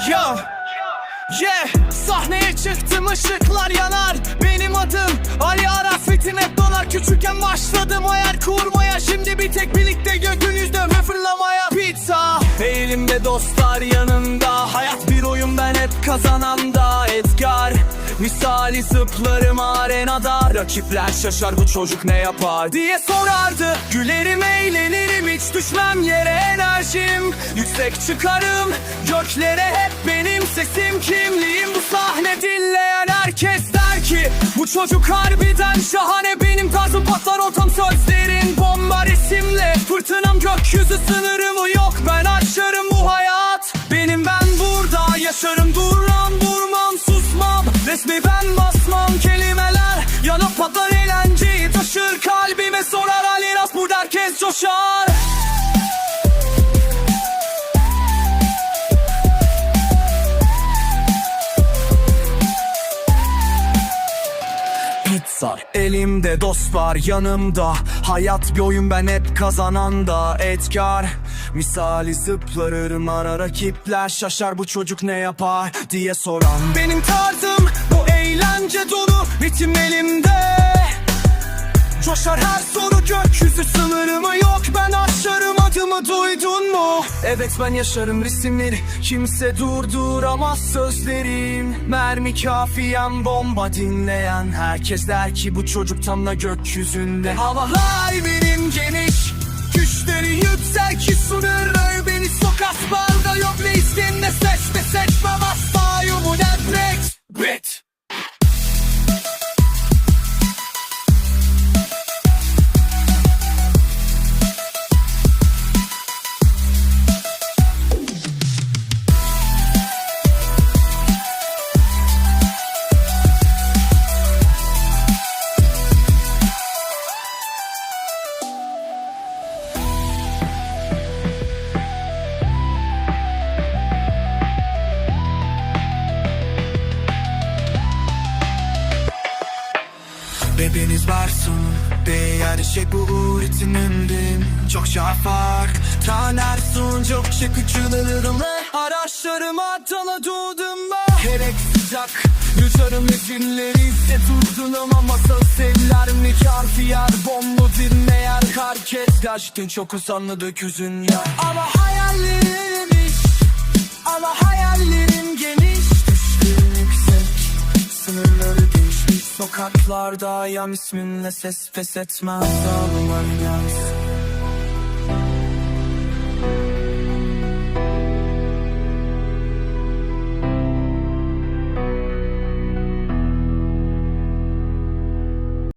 Yo Yeah Sahneye çıktım ışıklar yanar. Benim adım Ali Arafet'im hep dolar Küçükken başladım hayal kurmaya. Şimdi bir tek birlikte gökyüzünde fırlamaya Pizza. Elimde dostlar yanımda Hayat bir oyun ben hep kazananda Edgar Misali zıplarım arenada. Rakipler şaşar bu çocuk ne yapar diye sorardı. Gülerim eğlenirim hiç düşmem yere enerjim. Yüksek çıkarım göklere hep benim sesim. Kimliğim Bu sahne dinleyen herkes der ki Bu çocuk harbiden şahane. Benim tarzım patlar ortam sözlerin. Bomba resimle fırtınam gökyüzü sınırımı yok. Ben aşarım bu hayat. Benim ben burada yaşarım. Susmam resmi ben basmam kelimeler Yanıp patlar eğlenceyi taşır kalbime sorar Ali Ras burada herkes coşar. Pizza Elimde dostlar yanımda. Hayat bir oyun ben hep kazananda Edgar Misali zıplarırım ara rakipler Şaşar bu çocuk ne yapar diye soran. Benim tarzım eğlence dolu Ritim elimde. Coşar her soru gökyüzü sınırımı yok. Ben aşarım adımı duydun mu? Evet ben yaşarım resimleri. Kimse durduramaz sözlerim. Mermi kafiyem bomba dinleyen Herkes der ki bu çocuk tam da gökyüzünde. Havalar benim geniş Güçleri yüksek Değer şey bu üretimimdim Çok fark Tanersun çok şey küçülürüm Araçlarıma tanıdığım Gerek sıcak Yutarım esinleri ise durdunum ama sözler mi kafiyar Bombu dinleyen herkes Gerçekten çok usanlı döküzün ya Ama hayallerimmiş Ama hayallerim geniş. Düşlerim yüksek Sınırları sokaklarda Yam isminle ses pes etmez. Ağlamam yalnız